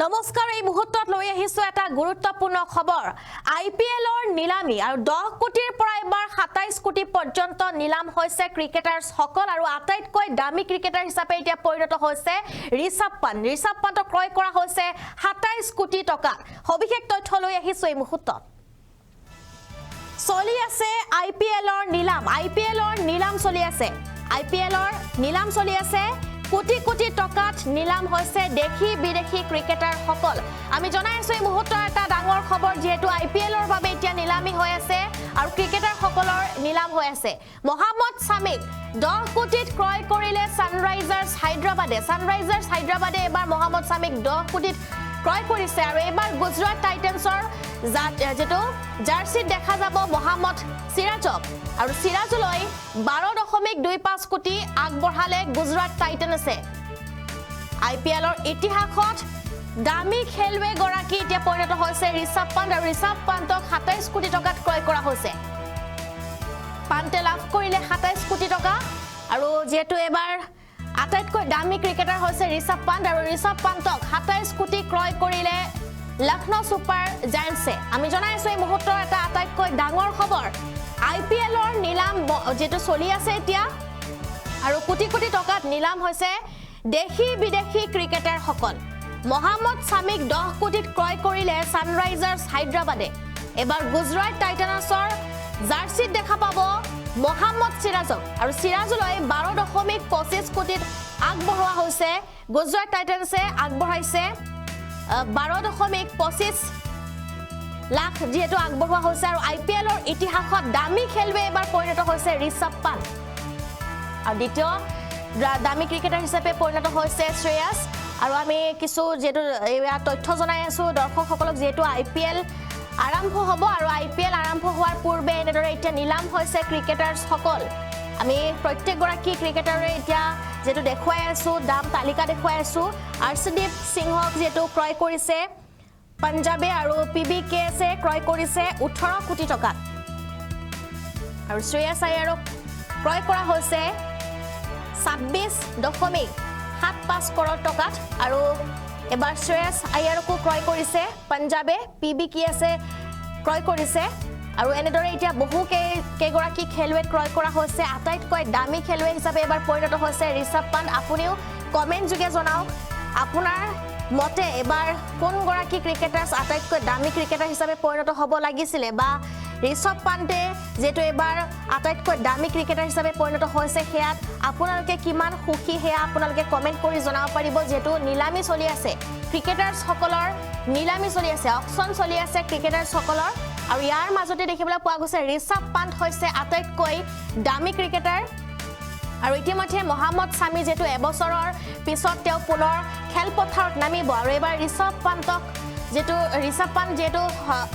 নমস্কাৰ এই মুহূৰ্তত লৈ আহিছো এটা গুৰুত্বপূৰ্ণ খবৰ। আই পি এলৰ নিলামী আৰু দহ কোটিৰ পৰা এইবাৰ সাতাইছ কোটি পৰ্যন্ত নিলাম হৈছে ক্ৰিকেটাৰসকল আৰু আটাইতকৈ দামী হিচাপে এতিয়া পৰিণত হৈছে ঋষভ পান্ত ঋষভ পান্তক ক্ৰয় কৰা হৈছে সাতাইছ কোটি টকা। সবিশেষ তথ্য লৈ আহিছো এই মুহূৰ্তত। চলি আছে আই পি এলৰ নিলাম। আই পি এলৰ নিলাম চলি আছে। আই পি এলৰ নিলাম চলি আছে কোটি কোটি টকাত নিলাম হৈছে দেশী বিদেশী ক্ৰিকেটাৰসকল। আমি জনাই আছো এই মুহূৰ্তৰ এটা ডাঙৰ খবৰ যিহেতু আই পি এলৰ বাবে এতিয়া নিলামী হৈ আছে আৰু ক্ৰিকেটাৰসকলৰ নিলাম হৈ আছে। মহাম্মদ ছামিক দহ কোটিত ক্ৰয় কৰিলে ছানৰাইজাৰ্ছ হায়দৰাবাদে। ছানৰাইজাৰ্ছ হায়দৰাবাদে এইবাৰ মহাম্মদ ছামিক দহ কোটিত ক্ৰয় কৰিছে আৰু এইবাৰ গুজৰাট টাইটেন্সৰ যিটো জাৰ্চিত দেখা যাব মহাম্মদ চিৰাজক। আৰু চিৰাজলৈ বাৰ দশমিক দুই পাঁচ কোটি আগবঢ়ালে গুজৰাট টাইটেনছে আই পি এলৰ ইতিহাসত দামী খেলুৱৈগৰাকী এতিয়া পৰিণত হৈছে ঋষভ পান্ত আৰু ঋষভ পান্তক সাতাইছ কোটি টকাত ক্ৰয় কৰা হৈছে। পান্তে লাভ কৰিলে সাতাইছ কোটি টকা আৰু যিহেতু এইবাৰ আটাইতকৈ দামী ক্ৰিকেটাৰ হৈছে ঋষভ পান্ত আৰু ঋষভ পান্তক সাতাইছ কোটি ক্ৰয় কৰিলে লক্ষ্ণৌ ছুপাৰ জায়েণ্টছে আমি জনাই আছো এই মুহূৰ্তৰ এটা আটাইতকৈ ডাঙৰ খবৰ। আই পি এলৰ নিলাম যিটো চলি আছে এতিয়া আৰু কোটি কোটি টকাত নিলাম হৈছে দেশী বিদেশী ক্ৰিকেটাৰসকল। মহাম্মদ ছামিক দহ কোটিত ক্ৰয় কৰিলে ছানৰাইজাৰ্ছ হায়দৰাবাদে। এবাৰ গুজৰাট টাইটানাছৰ জাৰ্চিত দেখা পাব মহাম্মদ চিৰাজক আৰু চিৰাজলৈ বাৰ দশমিক পঁচিছ কোটিত আগবঢ়োৱা হৈছে। গুজৰাট টাইটানছে আগবঢ়াইছে। বাৰ দশমিক পঁচিছ লাখ যিহেতু আগবঢ়োৱা হৈছে আৰু আই পি এলৰ ইতিহাসত দামী খেলুৱৈ এবাৰ পৰিণত হৈছে ঋষভ পান্ত। আৰু দ্বিতীয় দামী ক্ৰিকেটাৰ হিচাপে পৰিণত হৈছে শ্ৰেয়াছ। আৰু আমি কিছু যিহেতু তথ্য জনাই আছোঁ দৰ্শকসকলক যিহেতু আই পি এল আৰম্ভ হ'ব আৰু আই পি এল আৰম্ভ হোৱাৰ পূৰ্বে এনেদৰে এতিয়া নিলাম হৈছে ক্ৰিকেটাৰসকল। আমি প্ৰত্যেকগৰাকী ক্ৰিকেটাৰে এতিয়া যিহেতু দেখুৱাই আছোঁ দাম তালিকা দেখুৱাই আছোঁ আৰ্চদীপ সিংহক যিহেতু ক্ৰয় কৰিছে পাঞ্জাবে আৰু পি বি কে এছে ক্ৰয় কৰিছে ওঠৰ কোটি টকাত আৰু শ্ৰেয়াছ আয়াৰক ক্ৰয় কৰা হৈছে ছাব্বিছ দশমিক সাত পাঁচ কৰোৰ টকাত আৰু এবাৰ শ্ৰেয়াছ আয়াৰকো ক্ৰয় কৰিছে, পাঞ্জাবে পি বি কি আছে ক্ৰয় কৰিছে, আৰু এনেদৰে এতিয়া বহু কেই কেইগৰাকী খেলুৱৈ ক্ৰয় কৰা হৈছে, আটাইতকৈ দামী খেলুৱৈ হিচাপে এবাৰ পৰিণত হৈছে ঋষভ পান্ত আপুনিও কমেণ্ট যোগে জনাওক, আপোনাৰ মতে এবাৰ কোনগৰাকী ক্ৰিকেটাৰ আটাইতকৈ দামী ক্ৰিকেটাৰ হিচাপে পৰিণত হ'ব লাগিছিলে বা ঋষভ পান্তে যিহেতু এইবাৰ আটাইতকৈ দামী ক্ৰিকেটাৰ হিচাপে পৰিণত হৈছে সেয়াত আপোনালোকে কিমান সুখী সেয়া আপোনালোকে কমেণ্ট কৰি জনাব পাৰিব যিহেতু নিলামী চলি আছে। ক্ৰিকেটাৰ্ছসকলৰ নিলামী চলি আছে অকশ্যন চলি আছে ক্ৰিকেটাৰ্ছসকলৰ আৰু ইয়াৰ মাজতে দেখিবলৈ পোৱা গৈছে ঋষভ পান্ত হৈছে আটাইতকৈ দামী ক্ৰিকেটাৰ। আৰু ইতিমধ্যে মহাম্মদ ছামি যিহেতু এবছৰৰ পিছত তেওঁ পুনৰ খেলপথাৰত নামিব। আৰু এইবাৰ ঋষভ পান্তক যিটো ঋষভ পান্ত যিহেতু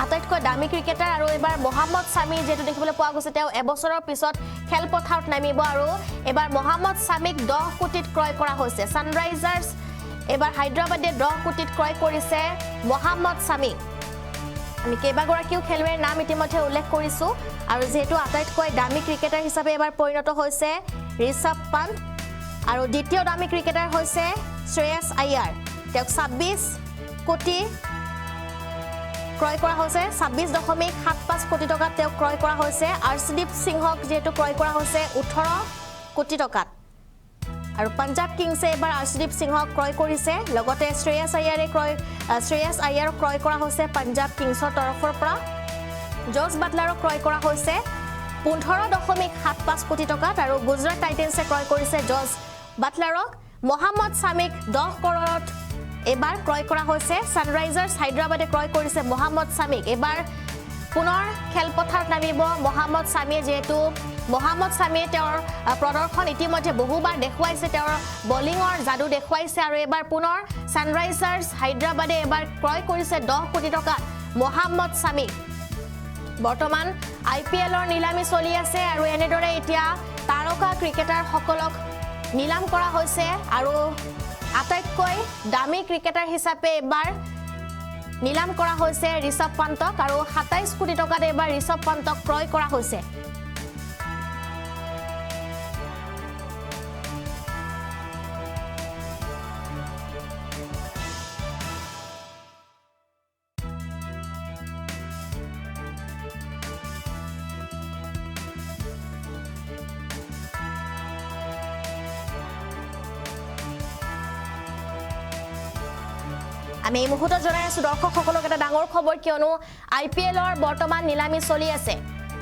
আটাইতকৈ দামী ক্ৰিকেটাৰ আৰু এইবাৰ মহাম্মদ ছামি যিহেতু দেখিবলৈ পোৱা গৈছে, তেওঁ এবছৰৰ পিছত খেলপথাৰত নামিব আৰু এইবাৰ মহাম্মদ ছামিক দহ কোটিত ক্ৰয় কৰা হৈছে। ছানৰাইজাৰ্ছ এইবাৰ হায়দৰাবাদে দহ কোটিত ক্ৰয় কৰিছে মহাম্মদ ছামিক আমি কেইবাগৰাকীও খেলুৱৈৰ নাম ইতিমধ্যে উল্লেখ কৰিছোঁ আৰু যিহেতু আটাইতকৈ দামী ক্ৰিকেটাৰ হিচাপে এবাৰ পৰিণত হৈছে ঋষভ পান্ত আৰু দ্বিতীয় দামী ক্ৰিকেটাৰ হৈছে শ্ৰেয়াছ আয়াৰ। তেওঁক ছাব্বিছ কোটি ক্ৰয় কৰা হৈছে। ছাব্বিছ দশমিক সাত পাঁচ কোটি টকাত তেওঁক ক্ৰয় কৰা হৈছে। আৰ্চদীপ সিংহক যিহেতু ক্ৰয় কৰা হৈছে ওঠৰ কোটি টকাত। আৰু পাঞ্জাৱ কিংছে এইবাৰ আৰ্চদীপ সিংহক ক্ৰয় কৰিছে। লগতে শ্ৰেয়াছ আয়াৰে ক্ৰয় শ্ৰেয়াছ আয়াৰক ক্ৰয় কৰা হৈছে পাঞ্জাৱ কিংছৰ তৰফৰ পৰা। জৰ্জ বাটলাৰক ক্ৰয় কৰা হৈছে পোন্ধৰ দশমিক সাত পাঁচ কোটি টকাত আৰু গুজৰাট টাইটেন্সে ক্ৰয় কৰিছে জৰ্জ বাটলাৰক। মহাম্মদ ছামিক দহ কৰোৰত এইবাৰ ক্ৰয় কৰা হৈছে। ছানৰাইজাৰ্ছ হায়দৰাবাদে ক্ৰয় কৰিছে মহাম্মদ ছামিক এইবাৰ পুনৰ খেলপথাৰত নামিব মহাম্মদ ছামিয়ে যিহেতু মহাম্মদ ছামিয়ে তেওঁৰ প্ৰদৰ্শন ইতিমধ্যে বহুবাৰ দেখুৱাইছে। তেওঁৰ বলিঙৰ যাদু দেখুৱাইছে আৰু এইবাৰ পুনৰ ছানৰাইজাৰ্ছ হায়দৰাবাদে এইবাৰ ক্ৰয় কৰিছে দহ কোটি টকাত মহাম্মদ ছামিক বৰ্তমান আই পি এলৰ নিলামী চলি আছে আৰু এনেদৰে এতিয়া তাৰকা ক্ৰিকেটাৰসকলক নিলাম কৰা হৈছে আৰু আটাইতকৈ দামী ক্ৰিকেটাৰ হিচাপে এইবাৰ নিলাম কৰা হৈছে ঋষভ পান্তক আৰু সাতাইছ কোটি টকাত এইবাৰ ঋষভ পান্তক ক্ৰয় কৰা হৈছে। আমি এই মুহূৰ্তত জনাই আছো দৰ্শকসকলক এটা ডাঙৰ খবৰ কিয়নো আই পি এলৰ বৰ্তমান নিলামী চলি আছে।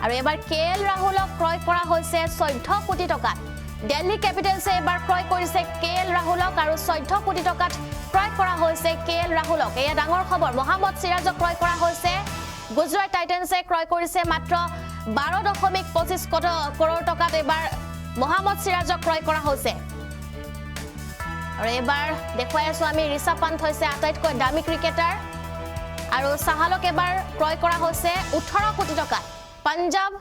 আৰু এইবাৰ কে এল ৰাহুলক ক্ৰয় কৰা হৈছে চৈধ্য কোটি টকাত। দিল্লী কেপিটেলছে এইবাৰ ক্ৰয় কৰিছে কে এল ৰাহুলক আৰু চৈধ্য কোটি টকাত ক্ৰয় কৰা হৈছে কে এল ৰাহুলক। এয়া ডাঙৰ খবৰ। মহাম্মদ চিৰাজক ক্ৰয় কৰা হৈছে। গুজৰাট টাইটেন্সে ক্ৰয় কৰিছে মাত্ৰ বাৰ দশমিক পঁচিছ কৰোৰ টকাত। এইবাৰ মহাম্মদ চিৰাজক ক্ৰয় কৰা হৈছে। আৰু এইবাৰ দেখুৱাই আছো আমি ঋষভ পান্ত হৈছে আটাইতকৈ দামী ক্ৰিকেটাৰ। আৰু চাহালক এবাৰ ক্ৰয় কৰা হৈছে ওঠৰ কোটি টকাত। পাঞ্জাৱ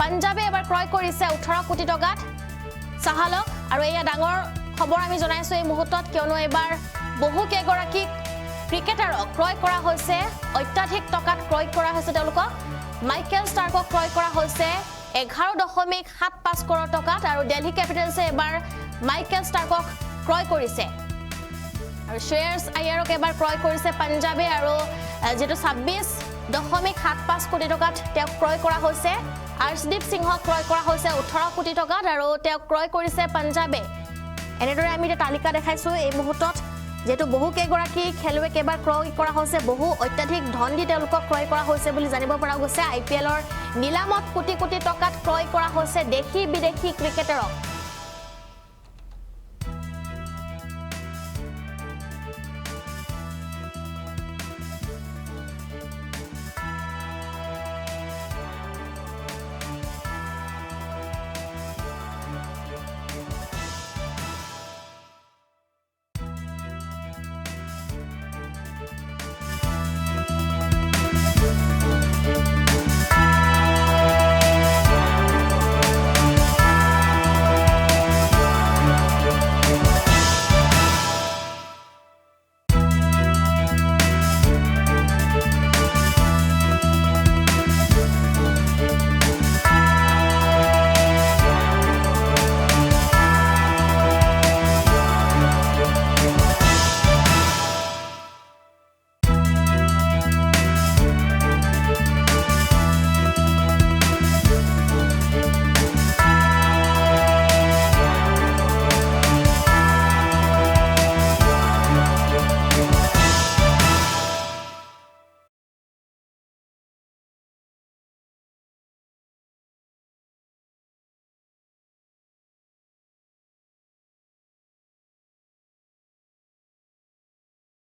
পাঞ্জাৱে এবাৰ ক্ৰয় কৰিছে ওঠৰ কোটি টকাত চাহালক। আৰু এয়া ডাঙৰ খবৰ আমি জনাইছো এই মুহূৰ্তত কিয়নো এইবাৰ বহু কেইগৰাকী ক্ৰিকেটাৰক ক্ৰয় কৰা হৈছে অত্যাধিক টকাত ক্ৰয় কৰা হৈছে তেওঁলোকক। মাইকেল ষ্টাৰ্কক ক্ৰয় কৰা হৈছে এঘাৰ দশমিক সাত পাঁচ কৰোৰ টকাত। আৰু দিল্লী কেপিটেলছে এবাৰ মাইকেল ষ্টাৰ্কক ক্ৰয় কৰিছে। আৰু শ্ৰেয়াৰ্ছ আয়াৰক এবাৰ ক্ৰয় কৰিছে পাঞ্জাৱে আৰু যিটো ছাব্বিছ দশমিক সাত পাঁচ কোটি টকাত তেওঁক ক্ৰয় কৰা হৈছে। আৰ্শদীপ সিংহক ক্ৰয় কৰা হৈছে ওঠৰ কোটি টকাত আৰু তেওঁক ক্ৰয় কৰিছে পাঞ্জাৱে এনেদৰে আমি এতিয়া তালিকা দেখাইছো এই মুহূৰ্তত যিহেতু বহু কেইগৰাকী খেলুৱৈক এবাৰ ক্ৰয় কৰা হৈছে বহু অত্যাধিক ধন দি তেওঁলোকক ক্ৰয় কৰা হৈছে বুলি জানিব পৰা গৈছে। আই পি এলৰ নিলামত কোটি কোটি টকাত ক্ৰয় কৰা হৈছে দেশী বিদেশী ক্ৰিকেটাৰক।